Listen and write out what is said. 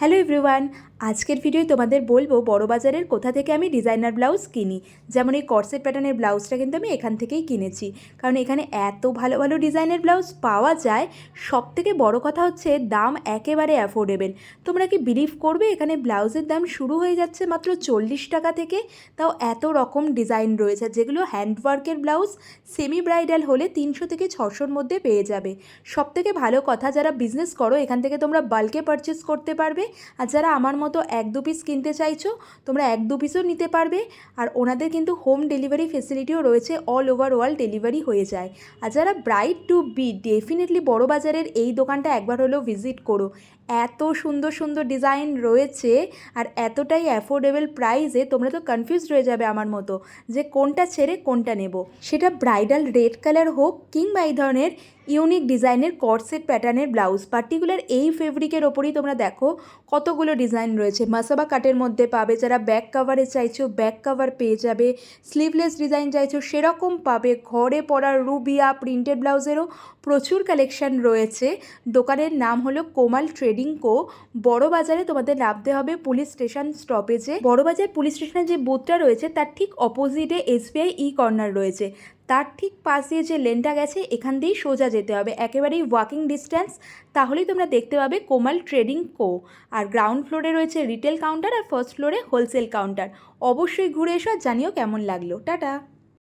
Hello everyone, আজকের video তোমাদের বলব বড়বাজারের কোথা থেকে আমি ডিজাইনার ব্লাউজ কিনি। যেমন এই কর্সেট প্যাটার্নের ব্লাউজটা কিন্তু আমি এখান থেকেই কিনেছি। কারণ এখানে এত ভালো ভালো ডিজাইনের ব্লাউজ পাওয়া যায় সব থেকে বড় কথা হচ্ছে দাম একেবারে অ্যাফোর্ডেবল তোমরা কি বিলিভ করবে এখানে ব্লাউজের দাম শুরু হয়ে যাচ্ছে মাত্র চল্লিশ টাকা থেকে? তাও এত রকম ডিজাইন রয়েছে, যেগুলো হ্যান্ডওয়ার্কের ব্লাউজ সেমি ব্রাইডাল হলে তিনশো থেকে ছশোর মধ্যে পেয়ে যাবে। সব থেকে ভালো কথা, যারা বিজনেস করো, এখান থেকে তোমরা বাল্কে পারচেস করতে পারবে। আর যারা আমার মতো এক দু পিস কিনতে চাইছো, তোমরা এক দু পিসও নিতে পারবে। আর ওনাদের কিন্তু হোম ডেলিভারি ফেসিলিটিও রয়েছে অল ওভার ওয়ার্ল্ড ডেলিভারি হয়ে যায়। আর যারা ব্রাইড টু বি ডেফিনেটলি বড় বাজারের এই দোকানটা একবার হলেও ভিজিট করো। এত সুন্দর সুন্দর ডিজাইন রয়েছে, আর এতটাই অ্যাফোর্ডেবল প্রাইসে তোমরা তো কনফিউজড হয়ে যাবে আমার মতো, যে কোনটা ছেড়ে কোনটা নেব। সেটা ব্রাইডাল রেড কালার হোক কিংবা এই ধরনের ইউনিক ডিজাইনের কর্সেট প্যাটার্নের ব্লাউজ। পার্টিকুলার এই ফেব্রিকের ওপরই তোমরা দেখো কতগুলো ডিজাইন রয়েছে। মাসাবা কাটের মধ্যে পাবে যারা ব্যাক কাভারে চাইছো, ব্যাক কাভার পেয়ে যাবে। স্লিভলেস ডিজাইন চাইছো, সেরকম পাবে। ঘরে পরার রুবিয়া প্রিন্টেড ব্লাউজেরও প্রচুর কালেকশন রয়েছে। দোকানের নাম হলো কোমাল ট্রেডিং কো। বড় বাজারে তোমাদের নামতে হবে পুলিশ স্টেশন স্টপেজে। বড় বাজার পুলিশ স্টেশনের যে বুথটা রয়েছে, তার ঠিক অপোজিটে এসবিআই ই কর্নার রয়েছে। তার ঠিক পাশ যে লেনটা গেছে, এখান দিয়েই সোজা যেতে হবে। একেবারেই ওয়াকিং ডিস্ট্যান্স তাহলেই তোমরা দেখতে পাবে কোমাল ট্রেডিং কো আর গ্রাউন্ড ফ্লোরে রয়েছে রিটেল কাউন্টার আর ফার্স্ট ফ্লোরে হোলসেল কাউন্টার অবশ্যই ঘুরে এসো আর জানিও কেমন লাগল। টাটা!